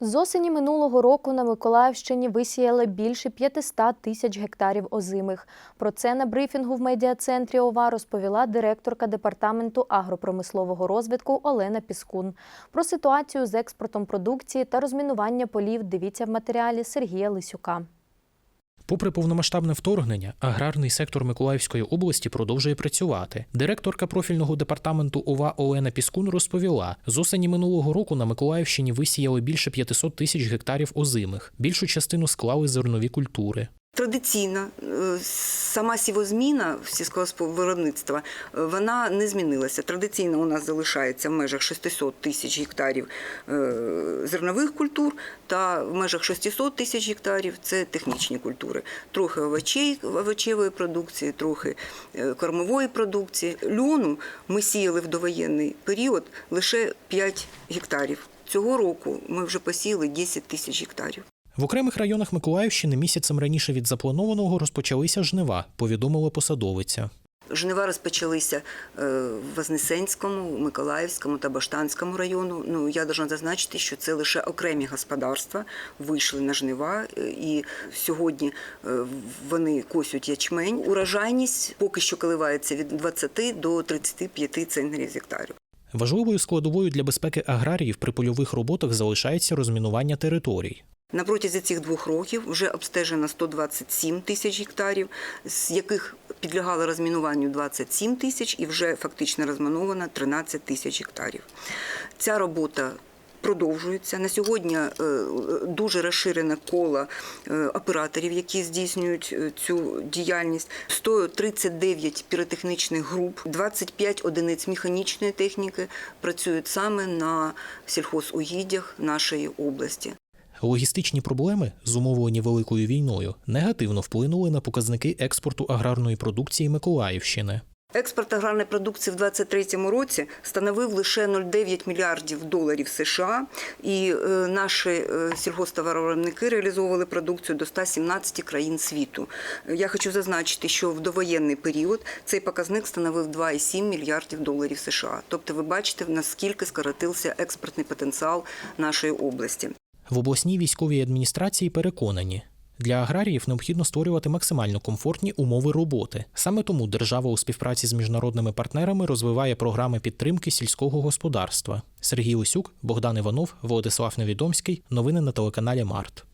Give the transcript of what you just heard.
З осені минулого року на Миколаївщині висіяли більше 500 тисяч гектарів озимих. Про це на брифінгу в медіа-центрі ОВА розповіла директорка департаменту агропромислового розвитку Олена Піскун. Про ситуацію з експортом продукції та розмінування полів дивіться в матеріалі Сергія Лисюка. Попри повномасштабне вторгнення, аграрний сектор Миколаївської області продовжує працювати. Директорка профільного департаменту ОВА Олена Піскун розповіла: з осені минулого року на Миколаївщині висіяли більше 500 тисяч гектарів озимих. Більшу частину склали зернові культури. Традиційно е, сама сівозміна сільськогосподарського виробництва е, вона не змінилася. Традиційно у нас залишається в межах 600 тисяч гектарів е, зернових культур та в межах 600 тисяч гектарів це технічні культури. Трохи овочей, овочевої продукції, трохи кормової продукції. Льону ми сіяли в довоєнний період лише 5 гектарів. Цього року ми вже посіяли 10 тисяч гектарів. В окремих районах Миколаївщини місяцем раніше від запланованого розпочалися жнива, повідомила посадовиця. Жнива розпочалися е, в Вознесенському, Миколаївському та Баштанському району. Ну я должна зазначити, що це лише окремі господарства вийшли на жнива, е, і сьогодні е, вони косять ячмень. Урожайність поки що коливається від 20 до 35 центнерів з гектарів. Важливою складовою для безпеки аграріїв при польових роботах залишається розмінування територій. На протязі цих двох років вже обстежено 127 тисяч гектарів, з яких підлягало розмінуванню 27 тисяч і вже фактично розміновано 13 тисяч гектарів. Ця робота продовжується. На сьогодні е, дуже розширене коло е, операторів, які здійснюють е, цю діяльність. 139 піротехнічних груп, 25 одиниць механічної техніки працюють саме на сільхозугіддях нашої області. Логістичні проблеми, зумовлені великою війною, негативно вплинули на показники експорту аграрної продукції Миколаївщини. Експорт аграрної продукції в 2023 році становив лише 0,9 мільярдів доларів США, і е, наші е, сільгосптоваровиробники реалізовували продукцію до 117 країн світу. Я хочу зазначити, що в довоєнний період цей показник становив 2,7 мільярдів доларів США. Тобто, ви бачите, наскільки скоротився експортний потенціал нашої області. В обласній військовій адміністрації переконані, для аграріїв необхідно створювати максимально комфортні умови роботи. Саме тому держава у співпраці з міжнародними партнерами розвиває програми підтримки сільського господарства. Сергій Лисюк, Богдан Іванов, Володислав Невідомський. Новини на телеканалі Март.